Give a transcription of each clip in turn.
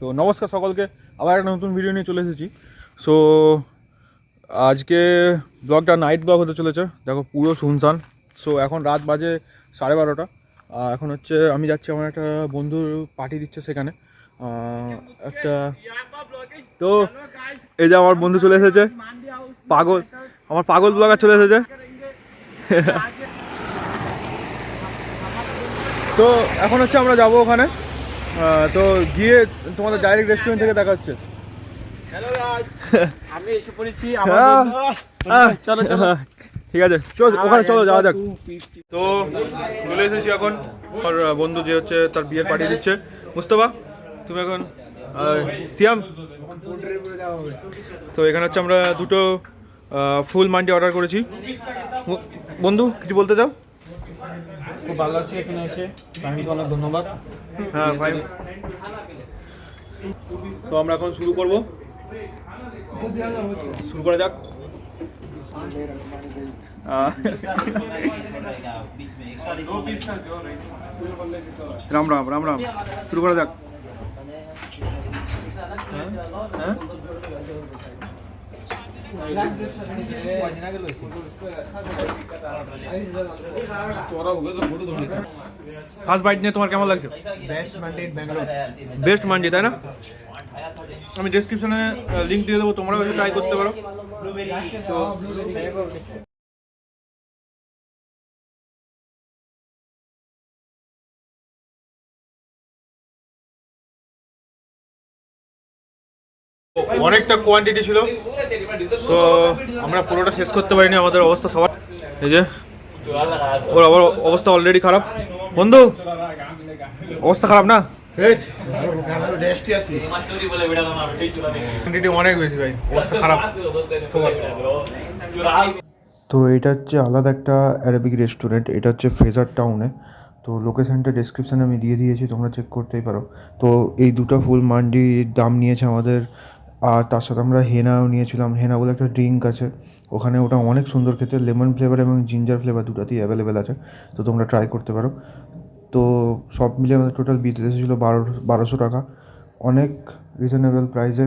তো নমস্কার সকলকে, আবার একটা নতুন ভিডিও নিয়ে চলে এসেছি। সো আজকে ব্লগটা নাইট ব্লগ হতে চলেছে। দেখো, পুরো শুনশান। সো এখন রাত বাজে সাড়ে বারোটা। এখন হচ্ছে আমি যাচ্ছি, আমার একটা বন্ধুর পার্টি দিচ্ছে সেখানে। একটা তো এই যে আমার বন্ধু চলে এসেছে। পাগল, আমার পাগল ব্লগার চলে এসেছে। তো এখন হচ্ছে আমরা যাব ওখানে। তো গিয়ে তোমাদের ডাইরেক্ট রেস্টুরেন্ট থেকে দেখা হচ্ছে। হ্যালো গাইস আমি এসে পড়েছি হ্যাঁ। চলো চলো ঠিক আছে চল ওখানে চলো যাওয়া যাক। তো চলে এসেছি এখন আমার বন্ধু যে হচ্ছে তার বিয়ের পার্টি দিচ্ছে। মুস্তফা তুমি এখন আহ, সিয়াম? তো এখানে হচ্ছে আমরা দুটো ফুল মান্ডি অর্ডার করেছি। বন্ধু কিছু বলতে চাও? খুব ভালো লাগছে এখানে এসে। ফ্যামিলিকে অনেক ধন্যবাদ। হ্যাঁ ফাইন তো আমরা এখন শুরু করব। শুরু করা যাক। রাম রাম রাম রাম। শুরু করা যাক। হ্যাঁ? ফার্স্ট বাইট নিয়ে তোমার কেমন লাগছে? বেস্ট মান্ডি ব্যাঙ্গালোর বেস্ট মান্ডি তাই না? আমি ডেসক্রিপশনে লিঙ্ক দিয়ে দেবো তোমরাও ট্রাই করতে পারো। তো অনেকটা কোয়ান্টিটি ছিল। তো আমরা পুরোটা শেষ করতে পারিনি আমাদের অবস্থা সবার। এই যে ওর আবার অবস্থা অলরেডি খারাপ। বন্ধু অবস্থা খারাপ না? রেস্টে অনেক বেশি ভাই অবস্থা খারাপ। তো এটা হচ্ছে আলাদা একটা অ্যারাবিক রেস্টুরেন্ট এটা হচ্ছে ফ্রেজার টাউনে তো লোকেশনটা ডেসক্রিপশানে আমি দিয়ে দিয়েছি তোমরা চেক করতেই পারো। তো এই দুটো ফুল মান্ডির দাম নিয়েছে আমাদের আর তার সাথে আমরা হেনাও নিয়েছিলাম। হেনা বলে একটা ড্রিঙ্ক আছে। ওখানে ওটা অনেক সুন্দর খেতে। লেমন ফ্লেভার এবং জিঞ্জার ফ্লেভার দুটাতেই অ্যাভেলেবেল আছে। তো তোমরা ট্রাই করতে পারো। তো সব মিলে আমাদের টোটাল বিল এসেছিল বারো, বারোশো টাকা। অনেক রিজনেবল প্রাইসে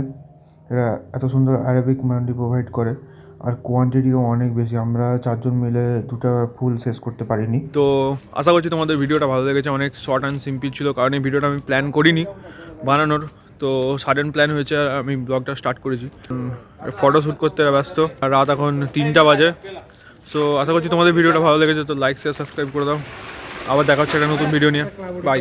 এরা এত সুন্দর অ্যারাবিক মান্ডি প্রোভাইড করে। আর কোয়ান্টিটিও অনেক বেশি। আমরা চারজন মিলে দুটো ফুল শেষ করতে পারিনি। তো আশা করছি তোমাদের ভিডিওটা ভালো লেগেছে। অনেক শর্ট অ্যান্ড সিম্পল ছিল। কারণ এই ভিডিওটা আমি প্ল্যান করিনি বানানোর। তো সাডেন প্ল্যান হয়েছে আর আমি ব্লগটা স্টার্ট করেছি। ফটো শ্যুট করতে ব্যস্ত। আর রাত এখন তিনটা বাজে। সো আশা করছি তোমাদের ভিডিওটা ভালো লেগেছে, তো লাইক শেয়ার সাবস্ক্রাইব করে দাও। আবার দেখা হচ্ছে একটা নতুন ভিডিও নিয়ে। বাই